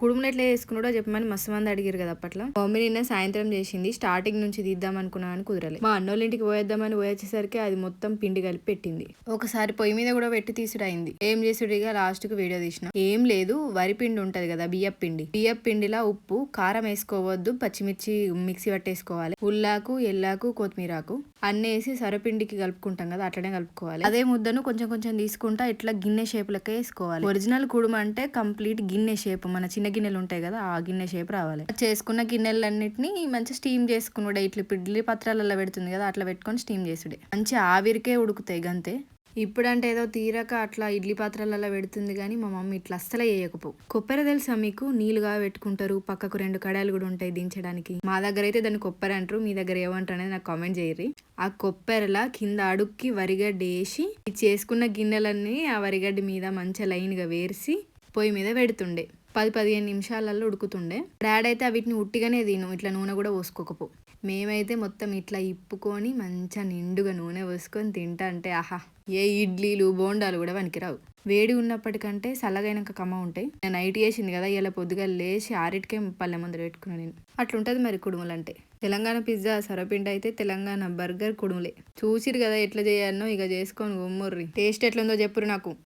కుడుములు ఎట్లా చేసుకున్నాడో చెప్పమని మస్తు మంది అడిగారు కదా అప్పట్లో. మమ్మీ నిన్న సాయంత్రం చేసింది స్టార్టింగ్ నుంచి తీద్దాం అనుకున్నా అని కుదరలేదు మా అన్నోళ్ళ ఇంటికి పోయేద్దామని పోయేసేసరికి అది మొత్తం పిండి కలిపి పెట్టింది. ఒకసారి పొయ్యి మీద కూడా పెట్టి తీసుడు అయింది ఏం చేసుడు ఇక? లాస్ట్కు వీడియో తీసిన. ఏం లేదు వరి పిండి ఉంటది కదా బియ్యం పిండి. బియ్యం పిండిలా ఉప్పు కారం వేసుకోవద్దు పచ్చిమిర్చి మిక్సీ పట్టేసుకోవాలి. ఉల్లాకు ఎల్లాకు కొత్తిమీరాకు అన్ని వేసి సరపిండికి కలుపుకుంటాం కదా అట్లనే కలుపుకోవాలి. అదే ముద్దను కొంచెం కొంచెం తీసుకుంటా ఇట్లా గిన్నె షేప్ లెక్క వేసుకోవాలి. ఒరిజినల్ కుడుమ అంటే కంప్లీట్ గిన్నె షేప్ మన చిన్న గిన్నెలు ఉంటాయి కదా ఆ గిన్నె షేప్ రావాలి. చేసుకున్న గిన్నెలన్నిటిని మంచి స్టీమ్ చేసుకున్నాడే ఇట్లా పిడ్లి పత్రాలలో పెడుతుంది కదా అట్లా పెట్టుకొని స్టీమ్ చేసుడే. మంచి ఆవిరికే ఉడుకుతాయి గంతే. ఇప్పుడంటే ఏదో తీరక అట్లా ఇడ్లీ పాత్రలలో పెడుతుంది కానీ మా మమ్మీ ఇట్లా అస్సలే చేయకపో కొబ్బరి తెలుసా మీకు? నీళ్ళుగా పెట్టుకుంటారు. పక్కకు రెండు కడాయిలు కూడా ఉంటాయి దించడానికి. మా దగ్గర అయితే దాన్ని కొబ్బరి అంటారు. మీ దగ్గర ఏమంటారు అనేది నాకు కామెంట్ చేయరు ఆ కొబ్బరిలా కింద అడుక్కి వరిగడ్డ వేసి చేసుకున్న గిన్నెలన్నీ ఆ వరిగడ్డ మీద మంచిగా లైన్గా వేసి పొయ్యి మీద పెడుతుండే. పది పదిహేను నిమిషాలలో ఉడుకుతుండే. డాడ్ అయితే వీటిని ఉట్టిగానే తిను. ఇట్లా నూనె కూడా పోసుకోకపో. మేమైతే మొత్తం ఇట్లా ఇప్పుకొని మంచిగా నిండుగా నూనె పోసుకొని తింటా అంటే ఆహా ఏ ఇడ్లీలు బోండాలు కూడా వనికిరావు వేడి ఉన్నప్పటికంటే చల్లగైనాక కమ్మ ఉంటాయి. నేను నైట్ చేసింది కదా ఇలా పొద్దుగా లేచి ఆరిటికే పల్లె ముందర పెట్టుకున్నాను నేను. అట్లుంటుంది మరి కుడుములు అంటే తెలంగాణ పిజ్జా సొరపిండి అయితే తెలంగాణ బర్గర్ కుడుములే. చూసిరు కదా ఎట్లా చేయాలనో ఇక చేసుకొని గుమ్మర్రి. టేస్ట్ ఎట్లుందో చెప్పురు నాకు.